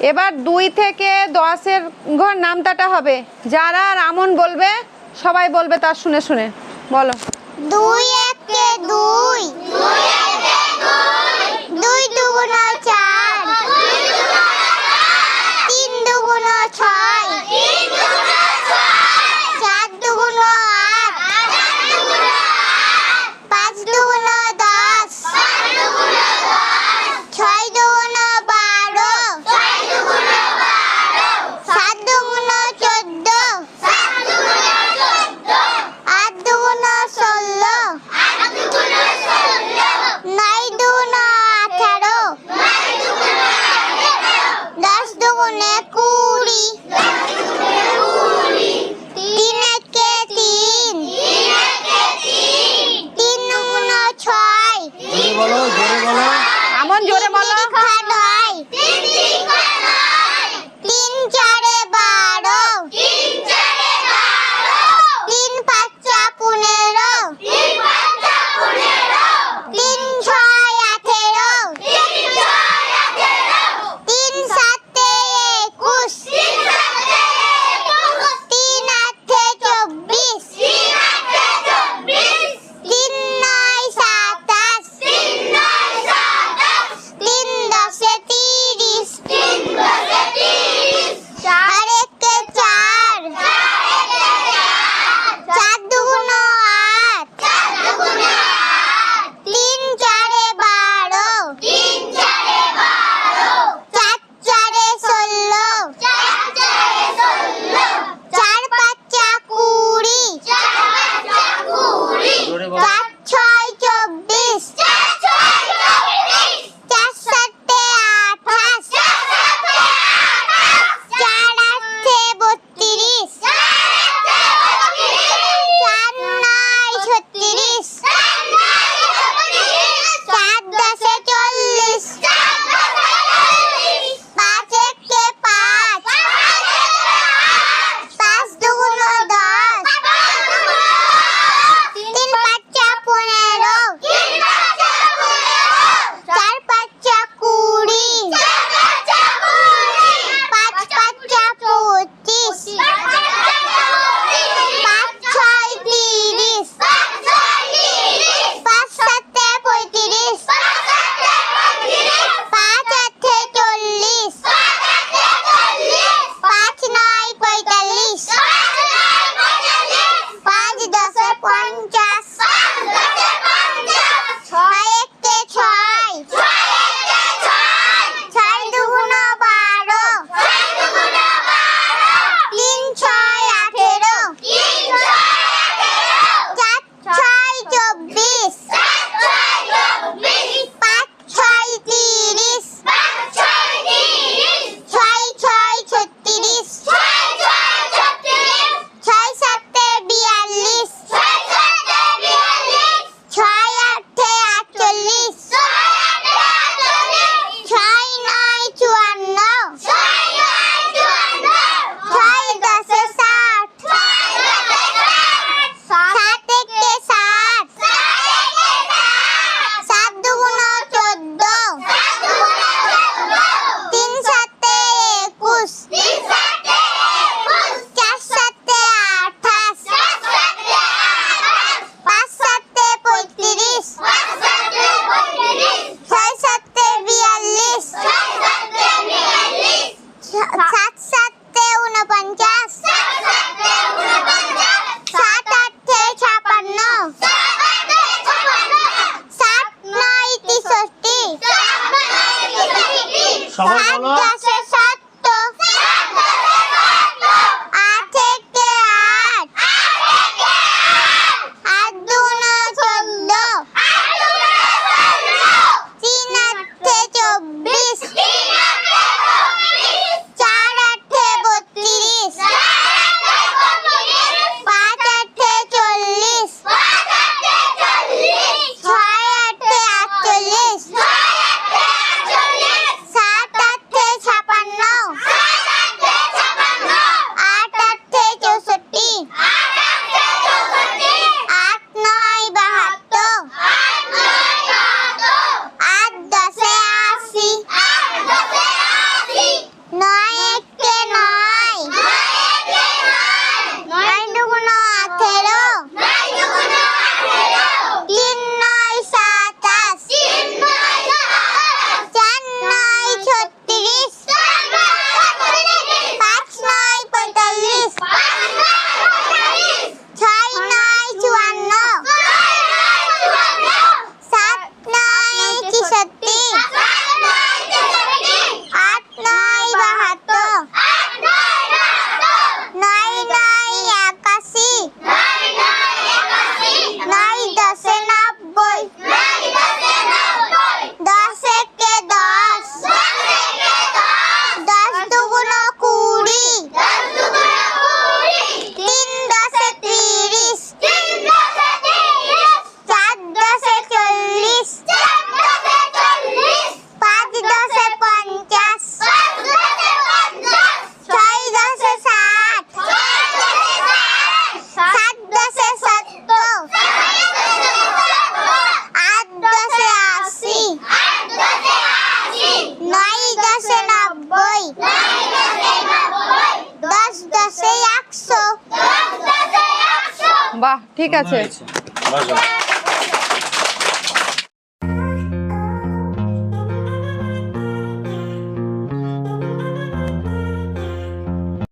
এবার দুই থেকে দশের ঘর নামতাটা হবে। যারা রামন বলবে, সবাই বলবে তার শুনে শুনে। বলো। দুই একে দুই। ne kuri. বাহ ঠিক আছে।